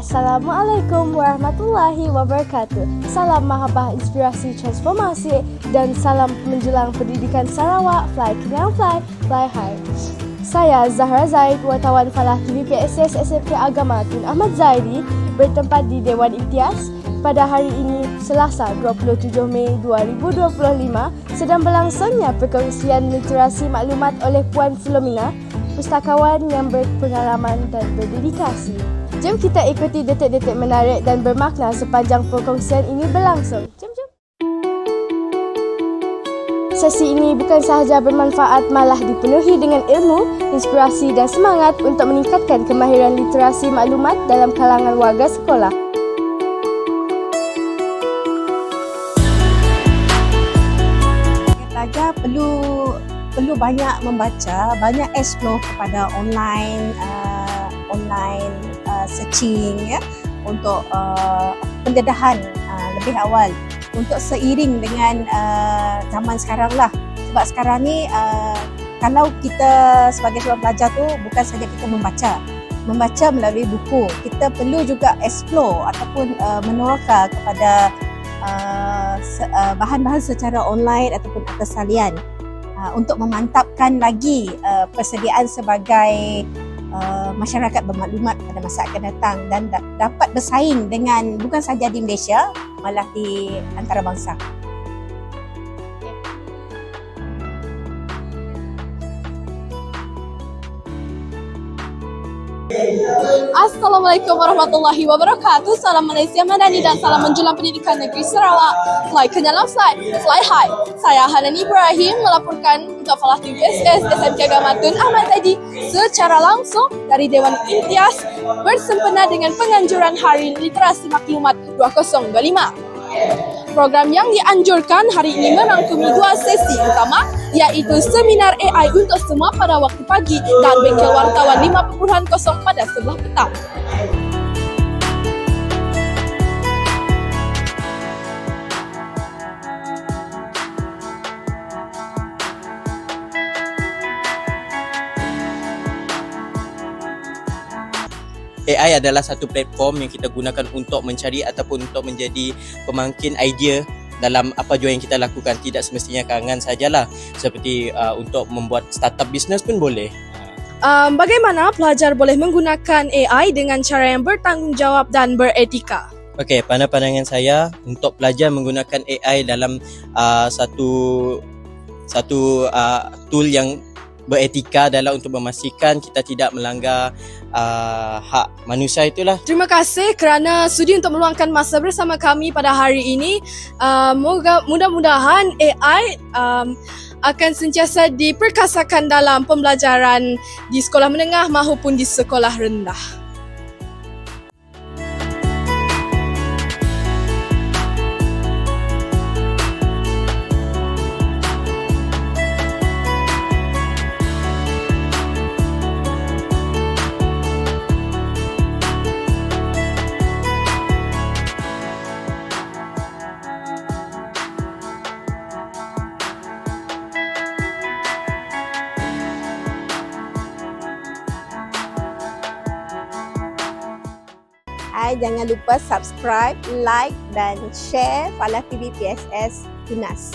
Assalamualaikum warahmatullahi wabarakatuh. Salam mahabbah inspirasi transformasi dan salam menjelang pendidikan Sarawak. Fly kenyang fly, fly high. Saya Zahra Zaid, wartawan Falah TV PSS SMK Agama Tun Ahmad Zaidi bertempat di Dewan Imtiaz pada hari ini Selasa 27 Mei 2025 sedang berlangsungnya perkongsian literasi maklumat oleh Puan Filomena, pustakawan yang berpengalaman dan berdedikasi. Jom kita ikuti detik-detik menarik dan bermakna sepanjang perkongsian ini berlangsung. Jom, jom. Sesi ini bukan sahaja bermanfaat malah dipenuhi dengan ilmu, inspirasi dan semangat untuk meningkatkan kemahiran literasi maklumat dalam kalangan warga sekolah. pelajar perlu perlu banyak membaca, banyak explore kepada online uh, online uh, searching ya untuk uh, pendedahan uh, lebih awal. Untuk seiring dengan uh, zaman sekarang lah. Sebab sekarang ni uh, kalau kita sebagai seorang pelajar tu bukan saja kita membaca, membaca melalui buku, kita perlu juga explore ataupun uh, meneroka kepada uh, se- uh, bahan-bahan secara online ataupun atas salian uh, untuk memantapkan lagi uh, persediaan sebagai uh, masyarakat bermaklumat pada masa akan datang dan da- dapat bersaing dengan bukan saja di Malaysia malah di antarabangsa. Assalamualaikum warahmatullahi wabarakatuh. Salam Malaysia Madani dan salam menjelang pendidikan negeri Sarawak. Fly ke dalam fly, high. Saya Hanan Ibrahim melaporkan untuk Falah TVSS SMK Gamatun Ahmad Zaidi secara langsung dari Dewan Imtiaz bersempena dengan penganjuran Hari Literasi Maklumat 2025. Program yang dianjurkan hari ini merangkumi dua sesi utama iaitu seminar AI untuk semua pada waktu pagi dan bengkel wartawan 5.0 pada sebelah petang. AI adalah satu platform yang kita gunakan untuk mencari ataupun untuk menjadi pemangkin idea dalam apa jua yang kita lakukan. Tidak semestinya karangan sajalah. Seperti uh, untuk membuat startup bisnes pun boleh. Um, bagaimana pelajar boleh menggunakan AI dengan cara yang bertanggungjawab dan beretika? Okey, pandangan saya untuk pelajar menggunakan AI dalam uh, satu satu uh, tool yang beretika adalah untuk memastikan kita tidak melanggar uh, hak manusia itulah. Terima kasih kerana sudi untuk meluangkan masa bersama kami pada hari ini. Uh, mudah-mudahan AI um, akan sentiasa diperkasakan dalam pembelajaran di sekolah menengah maupun di sekolah rendah. Hai, jangan lupa subscribe, like dan share Falah TV PSS Tunas.